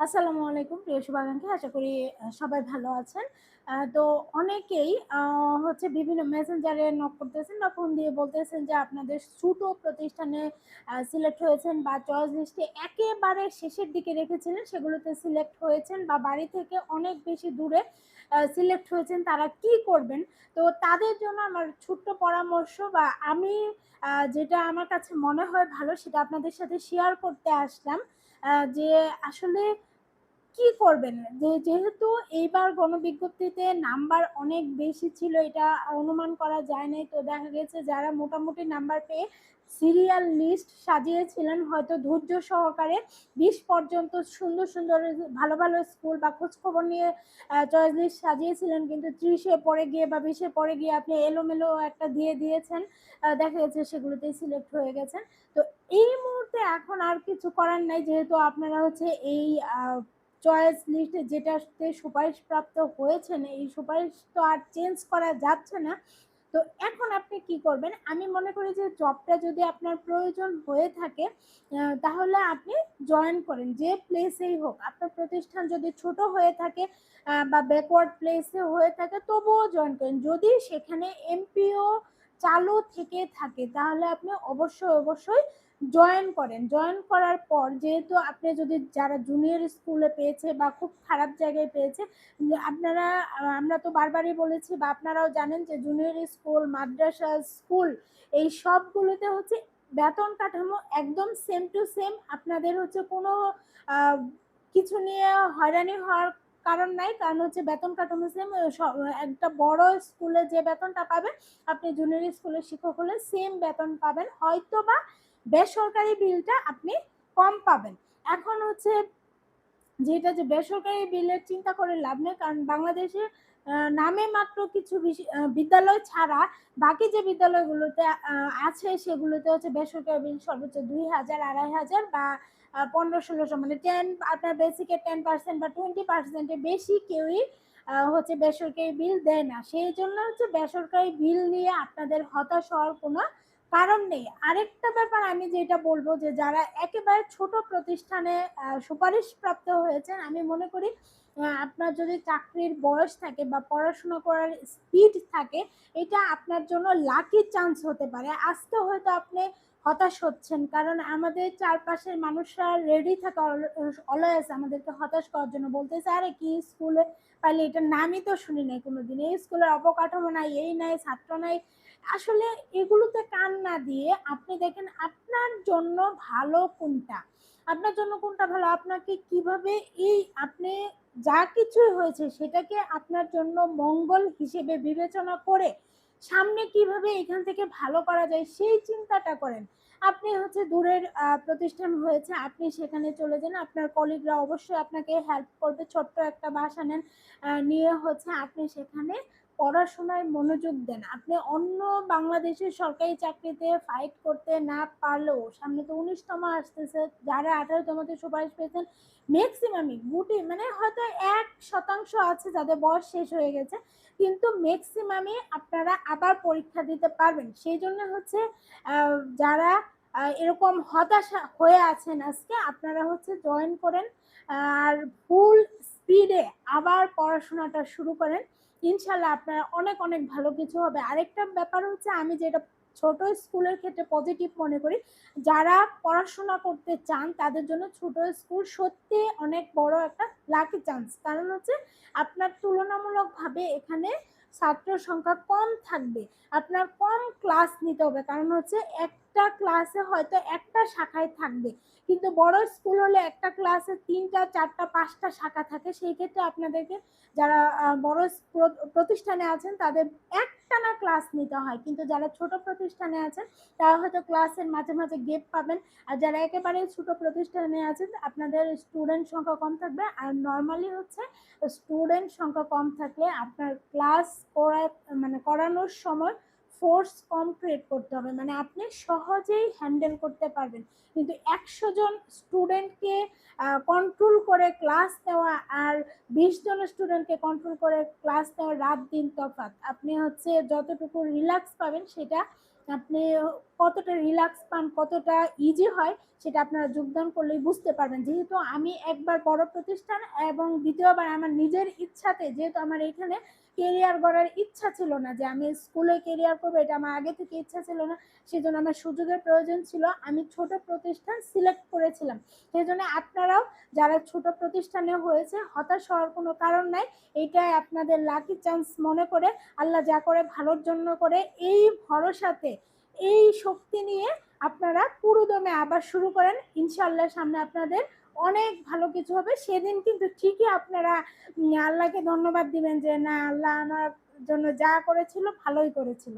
আসসালামু আলাইকুম, প্রিয় শুভাকাঙ্ক্ষী। আশা করি সবাই ভালো আছেন। তো অনেকেই হচ্ছে বিভিন্ন মেসেঞ্জারে নক করতেছেন বা ফোন দিয়ে বলতেছেন যে আপনাদের ছোট প্রতিষ্ঠানে সিলেক্ট হয়েছেন বা চয়েস লিস্টে একেবারে শেষের দিকে রেখেছিলেন, সেগুলোতে সিলেক্ট হয়েছেন বা বাড়ি থেকে অনেক বেশি দূরে সিলেক্ট হয়েছেন তারা কি করবেন? তো তাদের জন্য আমার ছোট্ট পরামর্শ বা আমি যেটা আমার কাছে মনে হয় ভালো, সেটা আপনাদের সাথে শেয়ার করতে আসলাম। যে আসলে কি করবেন? যে যেহেতু এইবার গণবিজ্ঞপ্তিতে নাম্বার অনেক বেশি ছিল, এটা অনুমান করা যায় নাই। তো দেখা গেছে যারা মোটামুটি নাম্বার পেয়ে সিরিয়াল লিস্ট সাজিয়েছিলেন, হয়তো ধৈর্য সহকারে। বিশ পর্যন্ত সুন্দর সুন্দর, ভালো ভালো স্কুল বা খোঁজখবর নিয়ে চয়েস লিস্ট সাজিয়েছিলেন, কিন্তু ত্রিশে পরে গিয়ে বা বিশে পরে গিয়ে আপনি এলোমেলো একটা দিয়ে দিয়েছেন দেখা গেছে সেগুলোতেই সিলেক্ট হয়ে গেছেন। তো এই মুহূর্তে এখন আর কিছু করার নাই, যেহেতু আপনারা হচ্ছে এই চয়েস লিস্টে যেটাতে সুপারিশপ্রাপ্ত হয়েছেন, এই সুপারিশ তো আর চেঞ্জ করা যাচ্ছে না। তো এখন আপনি কি করবেন? আমি মনে করি যে জবটা যদি আপনার প্রয়োজন হয়ে থাকে তাহলে আপনি জয়েন করেন যে প্লেসেই হোক। আপনার প্রতিষ্ঠান যদি ছোট হয়ে থাকে বা ব্যাকওয়ার্ড প্লেসে হয়ে থাকে, তবুও জয়েন করেন। যদি সেখানে এমপিও চালু থেকে থাকে, তাহলে আপনি অবশ্যই অবশ্যই জয়েন করেন। জয়েন করার পর যেহেতু আপনি যদি যারা জুনিয়র স্কুলে পেয়েছে বা খুব খারাপ জায়গায় পেয়েছে, আপনারা, আমরা তো বারবারই বলেছি বা আপনারাও জানেন যে জুনিয়র স্কুল মাদ্রাসা স্কুল এই সবগুলোতে হচ্ছে বেতন কাঠামো একদম সেম টু সেম আপনাদের হচ্ছে কোনো কিছু নিয়ে হয়রানি হওয়ার কারণ নাই, কারণ হচ্ছে বেতন কাঠামো সেম একটা বড় স্কুলে যে বেতনটা পাবেন, আপনি জুনিয়র স্কুলের শিক্ষক হলে সেম বেতন পাবেন। হয়তো বা বেসরকারি বিলটা আপনি কম পাবেন। এখন হচ্ছে যেটা যে বেসরকারি বিলের চিন্তা করে লাভ নেই কারণ বাংলাদেশে আহ, নামে মাত্র কিছু বিদ্যালয় ছাড়া বাকি যে বিদ্যালয়গুলোতে আছে সেগুলোতে হচ্ছে বেসরকারি বিল সর্বোচ্চ দুই হাজার আড়াই হাজার বা পনেরো ষোলোশো মানে টেন আপনার বেসিকের টেন পার্সেন্ট বা টোয়েন্টি পার্সেন্টের বেশি কেউই হচ্ছে বেসরকারি বিল দেয় না। সেই জন্য হচ্ছে বেসরকারি বিল নিয়ে আপনাদের হতাশ হওয়ার কোনো কারণ নেই। আরেকটা ব্যাপার আমি যেটা বলব যে, যারা একেবারে ছোট প্রতিষ্ঠানে সুপারিশ প্রাপ্ত হয়েছেন, আমি মনে করি আপনার যদি চাকরির বয়স থাকে বা পড়াশোনা করার স্পিড থাকে, এটা আপনার জন্য লাকি চান্স হতে পারে। আজকে হয়তো আপনি হতাশ হচ্ছেন। কারণ আমাদের চারপাশের মানুষরা রেডি থাকে অলওয়েজ আমাদেরকে হতাশ করার জন্য। বলতেছে, আরে কি স্কুলে পাইলে এটার নামই তো শুনি নাই কোনো দিন এই স্কুলের অবকাঠামো নাই, এই নাই, ছাত্র নাই। আসলে এগুলোতে কান না দিয়ে আপনি দেখেন, আপনার জন্য ভালো কোনটা? আপনার জন্য কোনটা ভালো? আপনাকে কীভাবে এই আপনি যা কিছুই হয়েছে সেটাকে আপনার জন্য মঙ্গল হিসেবে বিবেচনা করে সামনে কীভাবে এখান থেকে ভালো করা যায় সেই চিন্তাটা করেন। আপনি হচ্ছে দূরের প্রতিষ্ঠান হয়েছে, আপনি সেখানে চলে যান। আপনার কলিগরা অবশ্যই আপনাকে হেল্প করবে। ছোট্ট একটা বাসা নেন নিয়ে হচ্ছে আপনি সেখানে পড়াশোনায় মনোযোগ দেন। আপনি অন্য বাংলাদেশের সরকারি চাকরিতে ফাইট করতে না পারলেও, সামনে তো উনিশতম আসতেছে, যারা আঠারোতমতে সুপারিশ পেয়েছেন ম্যাক্সিমামই গুটি মানে হয়তো এক শতাংশ আছে, যাদের বয়স শেষ হয়ে গেছে, কিন্তু ম্যাক্সিমামই আপনারা আবার পরীক্ষা দিতে পারবেন। সেই জন্য হচ্ছে যারা এরকম হতাশা হয়ে আছেন আজকে, আপনারা হচ্ছে জয়েন করেন আর ফুল স্পিডে আবার পড়াশোনাটা শুরু করেন। ইনশাল্লাহ আপনার অনেক অনেক ভালো কিছু হবে। আরেকটা ব্যাপার হচ্ছে, আমি যেটা ছোট স্কুলের ক্ষেত্রে পজিটিভ মনে করি, যারা পড়াশোনা করতে চান, তাদের জন্য ছোট স্কুল সত্যি অনেক বড় একটা লাকি চান্স কারণ হচ্ছে, আপনার তুলনামূলকভাবে এখানে ছাত্র সংখ্যা কম থাকবে। আপনার কম ক্লাস নিতে হবে। কারণ হচ্ছে একটা ক্লাসে হয়তো একটা শাখায় থাকবে। কিন্তু বড় স্কুল হলে একটা ক্লাসে তিনটা, চারটা, পাঁচটা শাখা থাকে। সেই ক্ষেত্রে আপনাদেরকে যারা বড় প্রতিষ্ঠানে আছেন, তাদের একটানা ক্লাস নিতে হয়। কিন্তু যারা ছোট প্রতিষ্ঠানে আছেন, তারা হয়তো ক্লাসের মাঝে মাঝে গেপ পাবেন। আর যারা একেবারে ছোট প্রতিষ্ঠানে আছেন, আপনাদের স্টুডেন্ট সংখ্যা কম থাকবে। আর নর্মালি হচ্ছে স্টুডেন্ট সংখ্যা কম থাকলে আপনার ক্লাস করা মানে করানোর সময় ফোর্স কম ক্রিয়েট করতে হবে। মানে আপনি সহজেই হ্যান্ডেল করতে পারবেন। কিন্তু একশো জন স্টুডেন্টকে কন্ট্রোল করে ক্লাস নেওয়া আর বিশ জন স্টুডেন্টকে কন্ট্রোল করে ক্লাস নেওয়া রাত দিন তফাৎ। আপনি হচ্ছে যতটুকু রিল্যাক্স পাবেন সেটা আপনি কতটা রিল্যাক্স পান, কতটা ইজি হয় সেটা আপনারা যোগদান করলেই বুঝতে পারবেন। যেহেতু আমি একবার বড় প্রতিষ্ঠান এবং দ্বিতীয়বার আমার নিজের ইচ্ছাতে যেহেতু আমার এখানে কেরিয়ার গড়ার ইচ্ছা ছিল না যে আমি স্কুলে কেরিয়ার করব এটা আমার আগে থেকে ইচ্ছা ছিল না। সেজন্য আমার সুযোগের প্রয়োজন ছিল। আমি ছোট প্রতিষ্ঠান সিলেক্ট করেছিলাম। সেই জন্য আপনারাও যারা ছোট প্রতিষ্ঠানে হয়েছে হতাশ হওয়ার কোনো কারণ নাই। এইটাই আপনাদের লাকি চান্স মনে করে আল্লাহ যা করে ভালোর জন্য করে এই ভরসাতে, এই শক্তি নিয়ে আপনারা পুরোদমে আবার শুরু করেন। ইনশাআল্লাহ সামনে আপনাদের অনেক ভালো কিছু হবে। সেদিন কিন্তু ঠিকই আপনারা আল্লাহকে ধন্যবাদ দিবেন যে, না আল্লাহ আমার জন্য যা করেছিল ভালোই করেছিল।